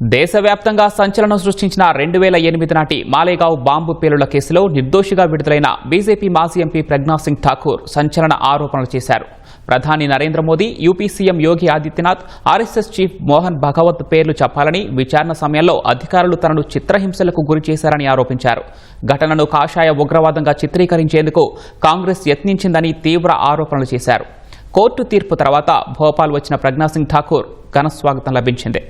దేశవ్యాప్తంగా సంచలనం సృష్టించిన రెండు వేల ఎనిమిది నాటి మాలేగావ్ బాంబు పేలుళ్ళ కేసులో నిర్దోషిగా విడుదలైన బీజేపీ మాజీ ఎంపీ ప్రజ్ఞాసింగ్ ఠాకూర్ సంచలన ఆరోపణలు చేశారు. ప్రధాని Narendra Modi UP CM Yogi Adityanath RSS chief Mohan Bhagwat పేర్లు చెప్పాలని విచారణ సమయంలో అధికారులు తనను చిత్రహింసలకు గురి చేశారని ఆరోపించారు. ఘటనను కాషాయ ఉగ్రవాదంగా చిత్రీకరించేందుకు కాంగ్రెస్ యత్నించిందని తీవ్ర ఆరోపణలు చేశారు. కోర్టు తీర్పు తర్వాత భోపాల్ వచ్చిన ప్రజ్ఞాసింగ్ ఠాకూర్ ఘనస్వాగతం లభించింది.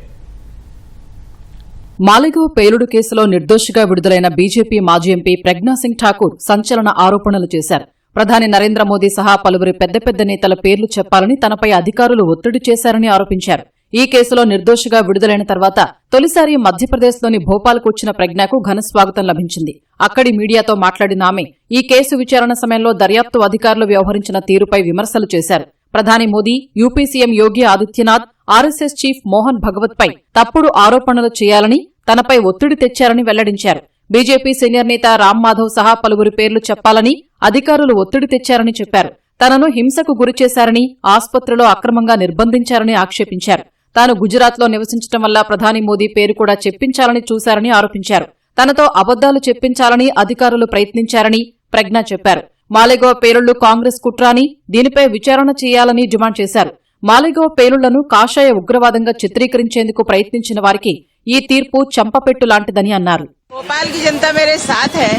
మాలిగావ్ పేలుడు కేసులో నిర్దోషిగా విడుదలైన బీజేపీ మాజీ ఎంపీ ప్రజ్ఞాసింగ్ ఠాకూర్ సంచలన ఆరోపణలు చేశారు. ప్రధాని నరేంద్ర మోదీ సహా పలువురి పెద్ద పెద్ద నేతల పేర్లు చెప్పాలని తనపై అధికారులు ఒత్తిడి చేశారని ఆరోపించారు. ఈ కేసులో నిర్దోషిగా విడుదలైన తర్వాత తొలిసారి మధ్యప్రదేశ్లోని భోపాల్కు వచ్చిన ప్రజ్ఞకు ఘనస్వాగతం లభించింది. అక్కడి మీడియాతో మాట్లాడిన ఆమె ఈ కేసు విచారణ సమయంలో దర్యాప్తు అధికారులు వ్యవహరించిన తీరుపై విమర్శలు చేశారు. ప్రధాని Modi UP CM Yogi Adityanath RSS chief Mohan Bhagwat పై తప్పుడు ఆరోపణలు చేయాలని తనపై ఒత్తిడి తెచ్చారని వెల్లడించారు. బీజేపీ సీనియర్ నేత రామ్ మాధవ్ సహా పలువురి పేర్లు చెప్పాలని అధికారులు ఒత్తిడి తెచ్చారని చెప్పారు. తనను హింసకు గురిచేశారని ఆసుపత్రిలో అక్రమంగా నిర్బంధించారని ఆక్షేపించారు. తాను గుజరాత్లో నివసించడం వల్ల ప్రధాని మోదీ పేరు కూడా చెప్పించాలని చూశారని ఆరోపించారు. తనతో అబద్దాలు చెప్పించాలని అధికారులు ప్రయత్నించారని ప్రజ్ఞ చెప్పారు. మాలేగావ్ పేలుళ్ళు కాంగ్రెస్ కుట్రాని దీనిపై విచారణ చేయాలని డిమాండ్ చేశారు. మాలేగావ్ పేలుళ్ళను కాషాయ ఉగ్రవాదంగా చిత్రీకరించేందుకు ప్రయత్నించిన వారికి ఈ తీర్పు చంపపెట్టు లాంటిదని అన్నారు भोपाल की जनता मेरे साथ है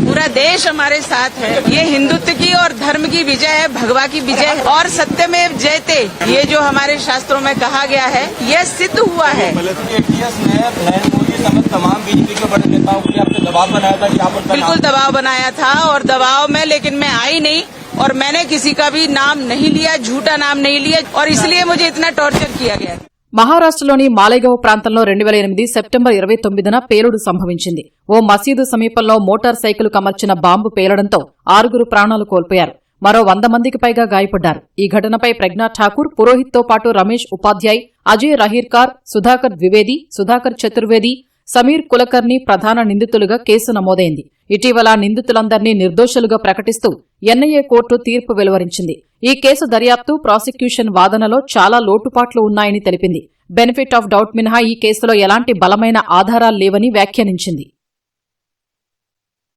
पूरा देश हमारे साथ है ये हिंदुत्व की और धर्म की विजय है भगवा की विजय है और सत्य में जयते ये जो हमारे शास्त्रों में कहा गया है यह सिद्ध हुआ है बल्कि एटीएस ने नरेंद्र मोदी समेत तमाम बीजेपी के बड़े नेताओं के लिए आपने दबाव बनाया था कि आप उनका बिल्कुल नाम दबाव बनाया था और दबाव में लेकिन मैं आई नहीं और मैंने किसी का भी नाम नहीं लिया झूठा नाम नहीं लिया और इसलिए मुझे इतना टॉर्चर किया गया మహారాష్టలోని మాలేగావ్ ప్రాంతంలో రెండు వేల ఎనిమిది సెప్టెంబర్ ఇరవై తొమ్మిదిన పేలుడు సంభవించింది. ఓ మసీదు సమీపంలో మోటార్ సైకిల్ కమర్చిన బాంబు పేలడంతో ఆరుగురు ప్రాణాలు కోల్పోయారు. మరో వంద మందికి పైగా గాయపడ్డారు. ఈ ఘటనపై ప్రజ్ఞా ఠాకూర్ పురోహిత్తో పాటు రమేష్ ఉపాధ్యాయ్ అజయ్ రహీర్కార్ సుధాకర్ ద్వివేది సుధాకర్ చతుర్వేది సమీర్ కులకర్ని ప్రధాన నిందితులుగా కేసు నమోదైంది. ఇటీవల నిందితులందర్నీ నిర్దోషులుగా ప్రకటిస్తూ ఎన్ఐఏ కోర్టు తీర్పు వెలువరించింది. ఈ కేసు దర్యాప్తు ప్రాసిక్యూషన్ వాదనలో చాలా లోటుపాట్లు ఉన్నాయని తెలిపింది. బెనిఫిట్ ఆఫ్ డౌట్ మినహా ఈ కేసులో ఎలాంటి బలమైన ఆధారాలు లేవని వ్యాఖ్యానించింది.